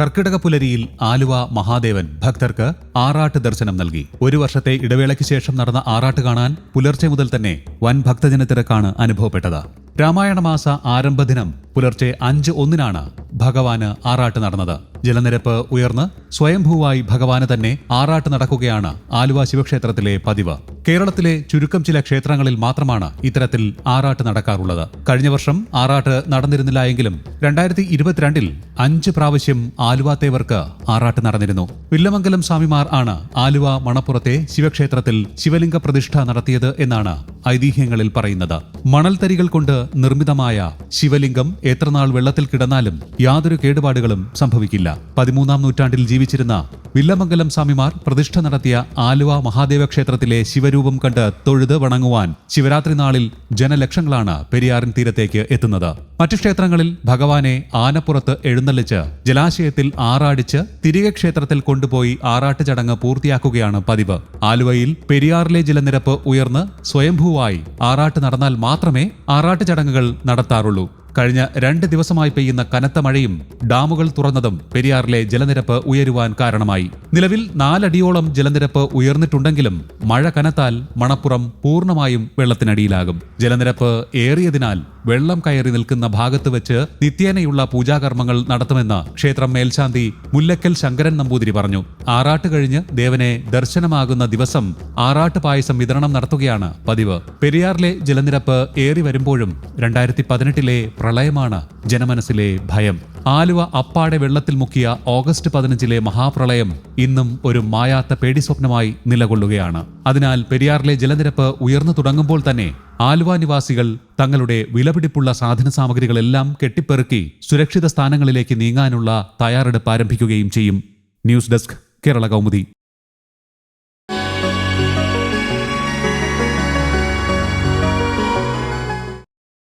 കർക്കിടക പുലരിയിൽ ആലുവ മഹാദേവൻ ഭക്തർക്ക് ആറാട്ട് ദർശനം നൽകി. ഒരു വർഷത്തെ ഇടവേളയ്ക്ക് ശേഷം നടന്ന ആറാട്ട് കാണാൻ പുലർച്ചെ മുതൽ തന്നെ വൻ ഭക്തജനത്തിരക്കാണ് അനുഭവപ്പെട്ടത്. രാമായണ മാസ ആരംഭ ദിനം പുലർച്ചെ അഞ്ച് ഒന്നിനാണ് ഭഗവാന് ആറാട്ട് നടന്നത്. ജലനിരപ്പ് ഉയർന്ന് സ്വയംഭൂവായി ഭഗവാന് തന്നെ ആറാട്ട് നടക്കുകയാണ് ആലുവ ശിവക്ഷേത്രത്തിലെ പതിവ്. കേരളത്തിലെ ചുരുക്കം ചില ക്ഷേത്രങ്ങളിൽ മാത്രമാണ് ഇത്തരത്തിൽ ആറാട്ട് നടക്കാറുള്ളത്. കഴിഞ്ഞ വർഷം ആറാട്ട് നടന്നിരുന്നില്ല എങ്കിലും രണ്ടായിരത്തി ഇരുപത്തിരണ്ടിൽ അഞ്ച് പ്രാവശ്യം ആലുവാത്തേവർക്ക് തേവർക്ക് ആറാട്ട് നടന്നിരുന്നു. വില്ലമംഗലം സ്വാമിമാർ ആണ് ആലുവ മണപ്പുറത്തെ ശിവക്ഷേത്രത്തിൽ ശിവലിംഗ പ്രതിഷ്ഠ നടത്തിയത് എന്നാണ് ഐതിഹ്യങ്ങളിൽ പറയുന്നത്. മണൽത്തരികൾ കൊണ്ട് നിർമ്മിതമായ ശിവലിംഗം എത്രനാൾ വെള്ളത്തിൽ കിടന്നാലും യാതൊരു കേടുപാടുകളും സംഭവിക്കില്ല. പതിമൂന്നാം നൂറ്റാണ്ടിൽ ജീവിച്ചിരുന്ന വില്ലമംഗലം സ്വാമിമാർ പ്രതിഷ്ഠ നടത്തിയ ആലുവ മഹാദേവ ക്ഷേത്രത്തിലെ ശിവരൂപം കണ്ട് തൊഴുത് വണങ്ങുവാൻ ശിവരാത്രി നാളിൽ ജനലക്ഷങ്ങളാണ് പെരിയാറിൻ തീരത്തേക്ക് എത്തുന്നത്. മറ്റു ക്ഷേത്രങ്ങളിൽ ഭഗവാനെ ആനപ്പുറത്ത് എഴുന്നള്ളിച്ച് ജലാശയത്തിൽ ആറാടിച്ച് തിരികെ ക്ഷേത്രത്തിൽ കൊണ്ടുപോയി ആറാട്ട് ചടങ്ങ് പൂർത്തിയാക്കുകയാണ് പതിവ്. ആലുവയിൽ പെരിയാറിലെ ജലനിരപ്പ് ഉയർന്ന് സ്വയംഭൂവായി ആറാട്ട് നടന്നാൽ മാത്രമേ ആറാട്ട് ചടങ്ങുകൾ നടത്താറുള്ളൂ. കഴിഞ്ഞ രണ്ട് ദിവസമായി പെയ്യുന്ന കനത്ത മഴയും ഡാമുകൾ തുറന്നതും പെരിയാറിലെ ജലനിരപ്പ് ഉയരുവാൻ കാരണമായി. നിലവിൽ നാലടിയോളം ജലനിരപ്പ് ഉയർന്നിട്ടുണ്ടെങ്കിലും മഴ കനത്താൽ മണപ്പുറം പൂർണമായും വെള്ളത്തിനടിയിലാകും. ജലനിരപ്പ് ഏറിയതിനാൽ വെള്ളം കയറി നിൽക്കുന്ന ഭാഗത്ത് വെച്ച് നിത്യേനയുള്ള പൂജാകർമ്മങ്ങൾ നടത്തുമെന്ന് ക്ഷേത്രം മേൽശാന്തി മുല്ലക്കൽ ശങ്കരൻ നമ്പൂതിരി പറഞ്ഞു. ആറാട്ട് കഴിഞ്ഞ് ദേവനെ ദർശനമാകുന്ന ദിവസം ആറാട്ട് പായസം വിതരണം നടത്തുകയാണ് പതിവ്. പെരിയാറിലെ ജലനിരപ്പ് ഏറി വരുമ്പോഴും രണ്ടായിരത്തി പതിനെട്ടിലെ പ്രളയമാണ് ജനമനസ്സിലെ ഭയം. ആലുവ അപ്പാടെ വെള്ളത്തിൽ മുക്കിയ ഓഗസ്റ്റ് പതിനഞ്ചിലെ മഹാപ്രളയം ഇന്നും ഒരു മായാത്ത പേടി സ്വപ്നമായി നിലകൊള്ളുകയാണ്. അതിനാൽ പെരിയാറിലെ ജലനിരപ്പ് ഉയർന്നു തുടങ്ങുമ്പോൾ തന്നെ ആലുവ നിവാസികൾ തങ്ങളുടെ വിലപിടിപ്പുള്ള സാധന സാമഗ്രികളെല്ലാം കെട്ടിപ്പെറുക്കി സുരക്ഷിത സ്ഥാനങ്ങളിലേക്ക് നീങ്ങാനുള്ള തയ്യാറെടുപ്പ് ആരംഭിക്കുകയും ചെയ്യും. News desk Kerala Kaumudi.